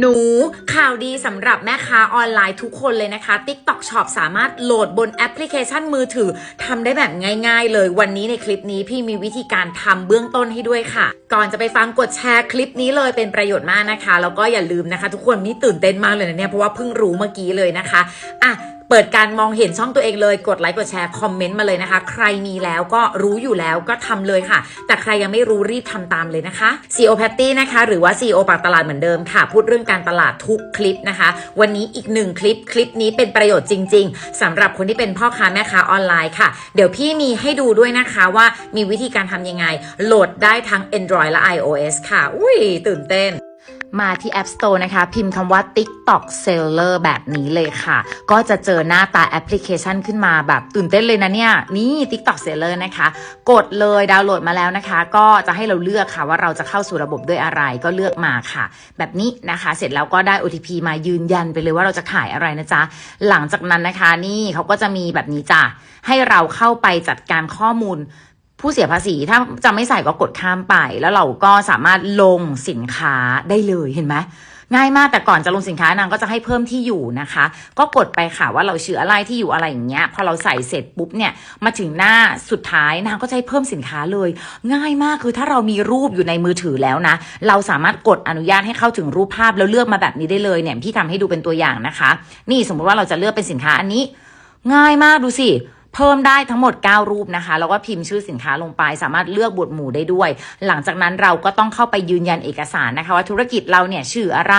หนูข่าวดีสำหรับแม่ค้าออนไลน์ทุกคนเลยนะคะ TikTok Shop สามารถโหลดบนแอปพลิเคชันมือถือทำได้แบบง่าย ๆ เลยวันนี้ในคลิปนี้พี่มีวิธีการทำเบื้องต้นให้ด้วยค่ะ ก่อนจะไปฟังกดแชร์คลิปนี้เลยเป็นประโยชน์มากนะคะ แล้วก็อย่าลืมนะคะ ทุกคนนี่ตื่นเต้นมากเลยนะเนี่ยเพราะว่าเพิ่งรู้เมื่อกี้เลยนะคะอะ เปิดการมองเห็นช่องตัวเองเลย กดไลค์กดแชร์คอมเมนต์มาเลยนะคะ ใครมีแล้วก็รู้อยู่แล้วก็ทำเลยค่ะ แต่ใครยังไม่รู้รีบทำตามเลยนะคะ CEO Patty นะคะ หรือว่า CEO ปากตลาดเหมือนเดิมค่ะ พูดเรื่องการตลาดทุกคลิปนะคะ วันนี้อีกหนึ่งคลิปคลิปนี้เป็นประโยชน์จริง ๆสำหรับคนที่เป็นพ่อค้าแม่ค้าออนไลน์ค่ะ เดี๋ยวพี่มีให้ดูด้วยนะคะว่ามีวิธีการทำยังไง โหลดได้ทั้ง Android และ iOS ค่ะ อุ้ยตื่นเต้น มาที่ App Store นะคะ พิมพ์คำว่า TikTok Seller แบบนี้เลยค่ะ ก็จะเจอหน้าตาแอปพลิเคชันขึ้นมาแบบตื่นเต้นเลยนะเนี่ย นี่ TikTok Seller นะคะ กดเลยดาวน์โหลดมาแล้วนะคะ ก็จะให้เราเลือกค่ะว่าเราจะเข้าสู่ระบบด้วยอะไรก็เลือกมาค่ะ แบบนี้นะคะ เสร็จแล้วก็ได้ OTP มายืนยันไปเลยว่าเราจะขายอะไรนะจ๊ะ หลังจากนั้นนะคะ นี่เขาก็จะมีแบบนี้จ้ะให้เราเข้าไปจัดการข้อมูล ผู้เสียภาษีถ้าจะไม่ใส่ก็กดข้ามไป แล้วเราก็สามารถลงสินค้าได้เลยเห็นไหมง่ายมากแต่ก่อนจะลงสินค้านางก็จะให้เพิ่มที่อยู่นะคะ ก็กดไปค่ะว่าเราชื่ออะไรที่อยู่อะไรอย่างเงี้ยพอเราใส่เสร็จปุ๊บเนี่ยมาถึงหน้าสุดท้ายนางก็จะให้เพิ่มสินค้าเลย ง่ายมากคือถ้าเรามีรูปอยู่ในมือถือแล้วนะ เราสามารถกดอนุญาตให้เข้าถึงรูปภาพแล้วเลือกมาแบบนี้ได้เลยเนี่ยพี่ทำให้ดูเป็นตัวอย่างนะคะ นี่สมมติว่าเราจะเลือกเป็นสินค้าอันนี้ ง่ายมากดูสิ เพิ่มได้ทั้งหมด 9 รูปนะคะ แล้วก็พิมพ์ชื่อสินค้าลงไป สามารถเลือกบทหมู่ได้ด้วย หลังจากนั้นเราก็ต้องเข้าไปยืนยันเอกสารนะคะ ว่าธุรกิจเราเนี่ยชื่ออะไร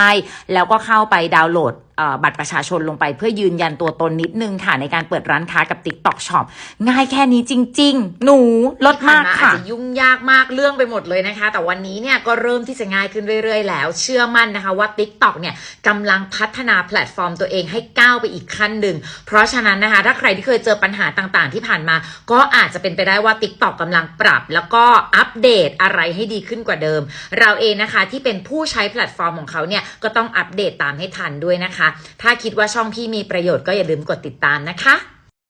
แล้วก็เข้าไปดาวน์โหลด บัตรประชาชนลงไปเพื่อยืนยันตัวตนนิดนึงค่ะ ในการเปิดร้านค้ากับ TikTok Shop ง่ายแค่นี้จริง ๆ หนูลดมากค่ะอาจจะยุ่งยากมากเรื่องไปหมดเลยนะคะ แต่วันนี้เนี่ยก็เริ่มที่จะง่ายขึ้นเรื่อยๆ แล้ว เชื่อมั่นนะคะว่า TikTok เนี่ยกำลังพัฒนาแพลตฟอร์มตัวเองให้ก้าวไปอีกขั้นหนึ่ง เพราะฉะนั้นนะคะถ้าใครที่เคยเจอปัญหาต่างๆ ที่ผ่านมา ก็อาจจะเป็นไปได้ว่า TikTok กำลังปรับ แล้วก็อัปเดตอะไรให้ดีขึ้นกว่าเดิม เราเองนะคะที่เป็นผู้ใช้แพลตฟอร์มของเขาเนี่ยก็ต้องอัปเดตตามให้ทันด้วยนะคะถ้าคิดว่าช่องพี่มีประโยชน์ก็อย่าลืมกดติดตามนะคะ